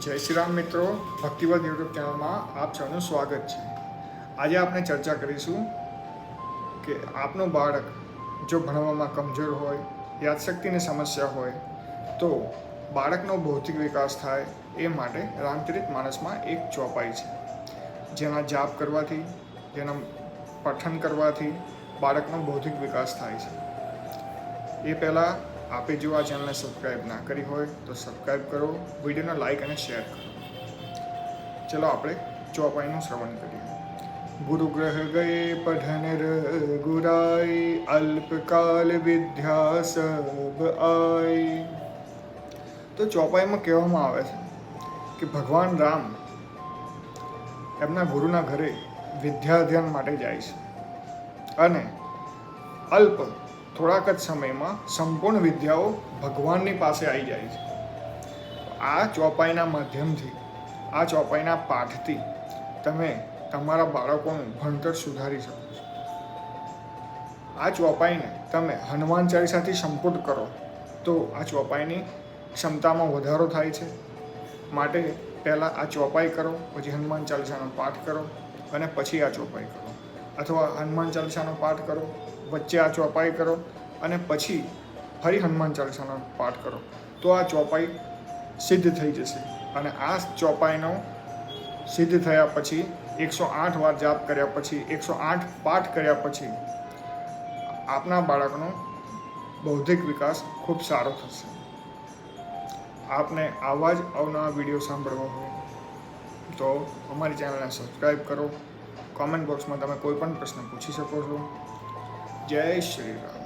જય શ્રી રામ મિત્રો, ભક્તિવદ યુટ્યુબ ચેનલમાં આપ સૌનું સ્વાગત છે. આજે આપણે ચર્ચા કરીશું કે આપનું બાળક જો ભણવામાં કમજોર હોય, યાદશક્તિની સમસ્યા હોય, તો બાળકનો ભૌતિક વિકાસ થાય એ માટે રામચરિત માણસમાં એક ચોપાઈ છે. જેના જાપ કરવાથી, જેના પઠન કરવાથી બાળકનો બૌદ્ધિક વિકાસ થાય છે. એ પહેલાં આપે જો આ ચેનલને સબસ્ક્રાઈબ ના કરી હોય તો સબસ્ક્રાઈબ કરો વિડીયોને લાઈક અને શેર કરો. ચલો આપણે ચોપાઈનું શ્રવણ કરીએ. ગુરુ ગ્રહ ગયે પઢન ગુરાઈ અલ્પકાલ વિદ્યા સબ આઈ તો ચોપાઈમાં કહેવામાં આવે છે કે ભગવાન રામ એમના ગુરુના ઘરે વિદ્યા અધ્યયન માટે જાય છે. અને અલ્પ થોડાક જ સમયમાં સંપૂર્ણ વિદ્યાઓ ભગવાનની પાસે આવી જાય છે. આ ચોપાઈના માધ્યમથી, આ ચોપાઈના પાઠથી તમે તમારા બાળકોનું ભણતર સુધારી શકો છો. આ ચોપાઈને તમે હનુમાન ચાલીસાથી સંપૂર્ણ કરો, તો આ ચોપાઈની ક્ષમતામાં વધારો થાય છે. માટે પહેલાં આ ચોપાઈ કરો, પછી હનુમાન ચાલીસાનો પાઠ કરો, અને પછી આ ચોપાઈ કરો. અથવા હનુમાન ચાલીસાનો પાઠ કરો, વચ્ચે આ ચોપાઈ કરો અને પછી ફરી હનુમાન ચાલીસાનો પાઠ કરો. તો આ ચોપાઈ સિદ્ધ થઈ જશે. અને આ ચોપાઈનો સિદ્ધ થયા પછી, એકસો આઠ વાર જાપ કર્યા પછી, એકસો આઠ પાઠ કર્યા પછી, આપના બાળકનો બૌદ્ધિક વિકાસ ખૂબ સારો થશે. આપને આવા જ અવનવા વીડિયો સાંભળવા હોય તો અમારી ચેનલને સબસ્ક્રાઈબ કરો. કોમેન્ટ બોક્સમાં તમે કોઈ પણ પ્રશ્ન પૂછી શકો છો. જય શ્રી રામ.